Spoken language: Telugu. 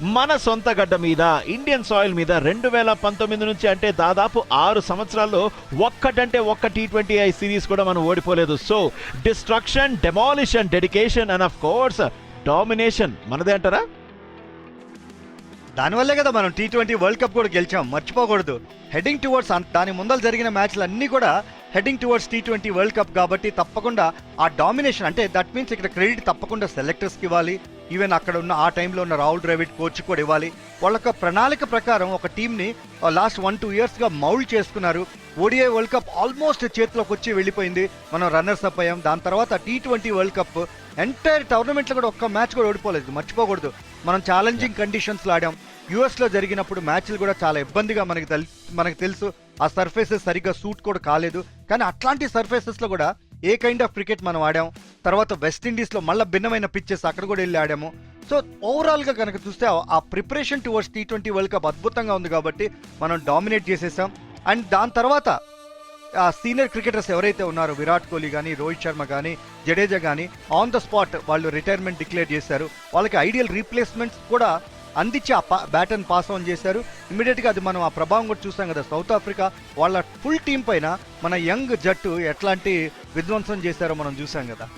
మన సొంత గడ్డ మీద ఇండియన్ సాయిల్ మీద రెండు వేల పంతొమ్మిది నుంచి అంటే దాదాపు ఆరు సంవత్సరాల్లో ఒక్కటంటే ఒక్క టీ ట్వంటీ ఐ సిరీస్ కూడా మనం ఓడిపోలేదు. So destruction demolition dedication and of course domination మనదే అంటారా? దానివల్లే కదా మనం టీ ట్వంటీ వరల్డ్ కప్ కూడా గెలిచాం. మర్చిపోకూడదు. హెడింగ్ టువర్డ్స్ దాని ముందర జరిగిన మ్యాచ్లు అన్నీ కూడా heading towards T twenty world cup కాబట్టి తప్పకుండా ఆ డామినేషన్ అంటే దట్ మీన్స్ ఇక్కడ క్రెడిట్ తప్పకుండా సెలెక్టర్స్కి ఇవ్వాలి. ఈవెన్ అక్కడ ఉన్న ఆ టైంలో ఉన్న రాహుల్ ద్రవిడ్ కోచ్ కూడా ఇవ్వాలి. వాళ్ళ ప్రణాళిక ప్రకారం ఒక టీంని లాస్ట్ వన్ టూ ఇయర్స్గా మౌల్డ్ చేసుకున్నారు. ఓడిఐ వరల్డ్ కప్ ఆల్మోస్ట్ చేతిలోకి వచ్చి వెళ్ళిపోయింది. మనం రన్నర్స్ అప్ అయ్యాం. దాని తర్వాత T twenty world cup entire టోర్నమెంట్లో కూడా ఒక్క మ్యాచ్ కూడా ఓడిపోలేదు. మర్చిపోకూడదు. మనం ఛాలెంజింగ్ కండిషన్స్లో ఆడాం. యుఎస్లో జరిగినప్పుడు మ్యాచ్లు కూడా చాలా ఇబ్బందిగా మనకి తెల్ మనకు తెలుసు. ఆ సర్ఫేసెస్ సరిగ్గా సూట్ కూడా కాలేదు. కానీ అట్లాంటి సర్ఫేసెస్లో కూడా ఏ కైండ్ ఆఫ్ క్రికెట్ మనం ఆడాం? తర్వాత వెస్టిండీస్లో మళ్ళీ భిన్నమైన పిచ్చెస్ అక్కడ కూడా వెళ్ళి ఆడాము. సో ఓవరాల్గా కనుక చూస్తే ఆ- ఆ preparation towards T twenty world cup అద్భుతంగా ఉంది కాబట్టి మనం డామినేట్ చేసేసాం. అండ్ దాని తర్వాత ఆ సీనియర్ క్రికెటర్స్ ఎవరైతే ఉన్నారో విరాట్ కోహ్లీ కానీ రోహిత్ శర్మ కానీ జడేజా కానీ ఆన్ ద స్పాట్ వాళ్ళు రిటైర్మెంట్ డిక్లేర్ చేశారు. వాళ్ళకి ఐడియల్ రీప్లేస్మెంట్స్ కూడా అందించి ఆ బ్యాటన్ పాస్ ఆన్ చేశారు. ఇమీడియట్గా అది మనం ఆ ప్రభావం కూడా చూసాం కదా సౌత్ ఆఫ్రికా వాళ్ళ ఫుల్ టీం పైన మన యంగ్ జట్టు ఎట్లాంటి విధ్వంసం చేశారో మనం చూసాం కదా.